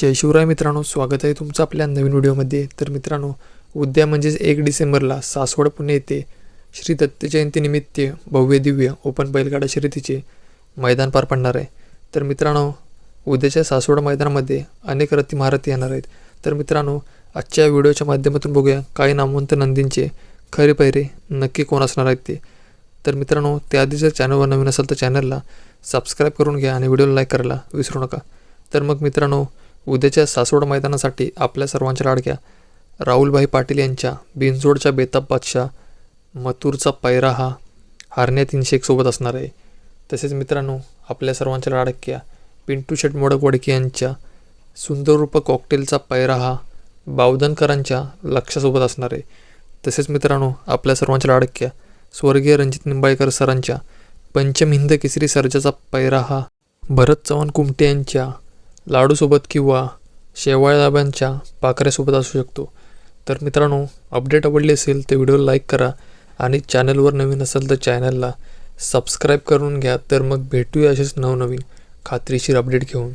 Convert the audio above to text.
जय शिवराय मित्रांनो स्वागत आहे तुमचं आपल्या नवीन व्हिडिओमध्ये. तर मित्रांनो उद्या म्हणजेच एक डिसेंबरला सासवड पुणे येथे श्री दत्त जयंतीनिमित्त भव्य दिव्य ओपन बैलगाडा शर्यतीचे मैदान पार पडणार आहे. तर मित्रांनो उद्याच्या सासवड मैदानामध्ये अनेक रथी महारथी येणार आहेत. तर मित्रांनो आजच्या व्हिडिओच्या माध्यमातून बघूया काही नामवंत नंदींचे खरे पैरे नक्की कोण असणार आहेत ते. तर मित्रांनो त्याआधी जर चॅनलवर नवीन असेल तर चॅनलला सबस्क्राईब करून घ्या आणि व्हिडिओला लाईक करायला विसरू नका. तर मग मित्रांनो उद्याच्या सासवड मैदानासाठी आपल्या सर्वांच्या लाडक्या राहुलभाई पाटील यांच्या बिनजोडच्या बेताब बादशाह मथुरचा पैरा हा हारण्या तीनशे एकसोबत असणार आहे. तसेच मित्रांनो आपल्या सर्वांच्या लाडक्या पिंटू शेट मोडक वडके यांच्या सुंदररूप कॉकटेलचा पैरा हा बावधनकरांच्या लक्षासोबत असणार आहे. तसेच मित्रांनो आपल्या सर्वांच्या लाडक्या स्वर्गीय रणजित निंबाळकर सरांच्या पंचमहिंद केसरी सर्जाचा पैरा हा भरत चव्हाण कुमटे यांच्या लाडूसोबत किंवा शेवाळदाब्यांच्या पाकऱ्यासोबत असू शकतो. तर मित्रांनो अपडेट आवडली असेल तर व्हिडिओ लाईक करा आणि चॅनलवर नवीन असेल तर चॅनलला सबस्क्राईब करून घ्या. तर मग भेटूया असेच नवनवीन खात्रीशीर अपडेट घेऊन.